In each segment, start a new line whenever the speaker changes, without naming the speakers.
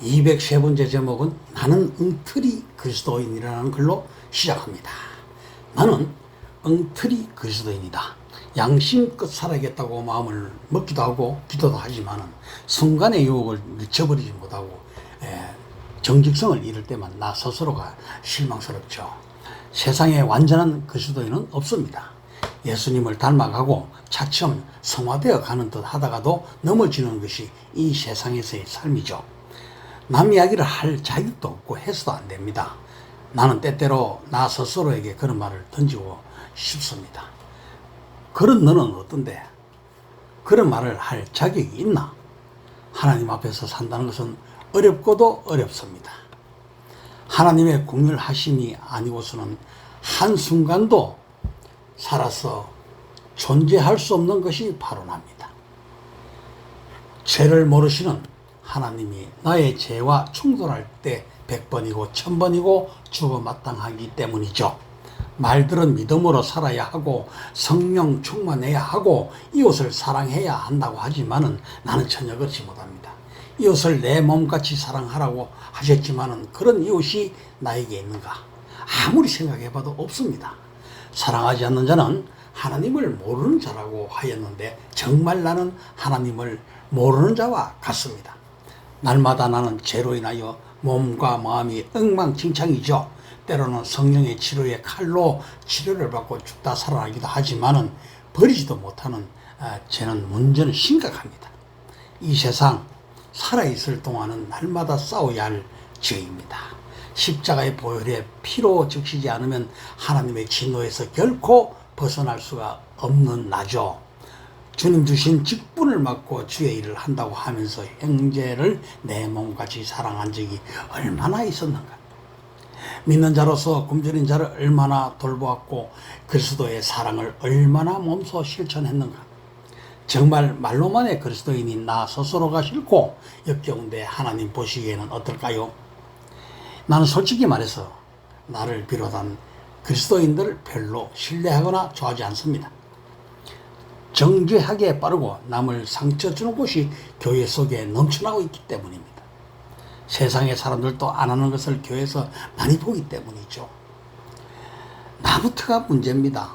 203번째 제목은 나는 엉터리 그리스도인이라는 글로 시작합니다. 나는 엉터리 그리스도인이다. 양심껏 살아야겠다고 마음을 먹기도 하고 기도도 하지만은 순간의 유혹을 밀쳐버리지 못하고 에, 정직성을 잃을 때만 나 스스로가 실망스럽죠. 세상에 완전한 그리스도인은 없습니다. 예수님을 닮아가고 차츰 성화되어 가는 듯 하다가도 넘어지는 것이 이 세상에서의 삶이죠. 남 이야기를 할 자격도 없고 해서도 안 됩니다. 나는 때때로 나 스스로에게 그런 말을 던지고 싶습니다. 그런 너는 어떤데? 그런 말을 할 자격이 있나? 하나님 앞에서 산다는 것은 어렵고도 어렵습니다. 하나님의 국률하심이 아니고서는 한순간도 살아서 존재할 수 없는 것이 바로 납니다. 죄를 모르시는 하나님이 나의 죄와 충돌할 때 100번이고 1000번이고 죽어 마땅하기 때문이죠. 말들은 믿음으로 살아야 하고 성령 충만해야 하고 이웃을 사랑해야 한다고 하지만은 나는 전혀 그렇지 못합니다. 이웃을 내 몸같이 사랑하라고 하셨지만은 그런 이웃이 나에게 있는가? 아무리 생각해봐도 없습니다. 사랑하지 않는 자는 하나님을 모르는 자라고 하였는데 정말 나는 하나님을 모르는 자와 같습니다. 날마다 나는 죄로 인하여 몸과 마음이 엉망진창이죠. 때로는 성령의 치료의 칼로 치료를 받고 죽다 살아나기도 하지만은 버리지도 못하는 아, 죄는 문제는 심각합니다. 이 세상 살아있을 동안은 날마다 싸워야 할 죄입니다. 십자가의 보혈에 피로 적시지 않으면 하나님의 진노에서 결코 벗어날 수가 없는 나죠. 주님 주신 직분을 맡고 주의 일을 한다고 하면서 형제를 내 몸같이 사랑한 적이 얼마나 있었는가. 믿는 자로서 굶주린 자를 얼마나 돌보았고 그리스도의 사랑을 얼마나 몸소 실천했는가. 정말 말로만의 그리스도인인 나 스스로가 싫고 역겨운데 하나님 보시기에는 어떨까요? 나는 솔직히 말해서 나를 비롯한 그리스도인들을 별로 신뢰하거나 좋아하지 않습니다. 정죄하기에 빠르고 남을 상처 주는 곳이 교회 속에 넘쳐나고 있기 때문입니다. 세상의 사람들도 안 하는 것을 교회에서 많이 보기 때문이죠. 나부터가 문제입니다.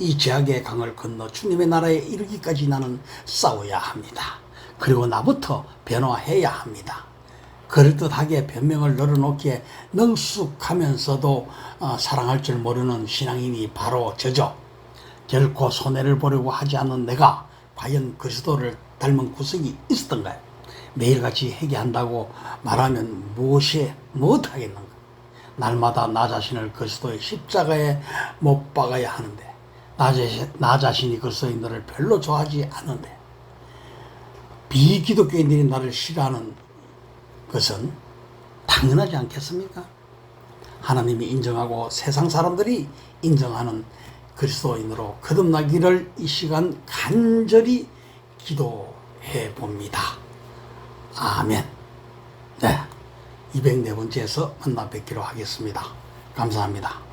이 죄악의 강을 건너 주님의 나라에 이르기까지 나는 싸워야 합니다. 그리고 나부터 변화해야 합니다. 그럴듯하게 변명을 늘어놓기에 능숙하면서도 어, 사랑할 줄 모르는 신앙인이 바로 저죠. 결코 손해를 보려고 하지 않는 내가 과연 그리스도를 닮은 구석이 있었던가요? 매일같이 회개한다고 말하면 무엇이 못하겠는가? 날마다 나 자신을 그리스도의 십자가에 못 박아야 하는데 나, 자신, 나 자신이 그리스도인들을 별로 좋아하지 않는데 비기독교인들이 나를 싫어하는 것은 당연하지 않겠습니까? 하나님이 인정하고 세상 사람들이 인정하는 그리스도인으로 거듭나기를 이 시간 간절히 기도해 봅니다. 아멘. 네. 204번째에서 만나 뵙기로 하겠습니다. 감사합니다.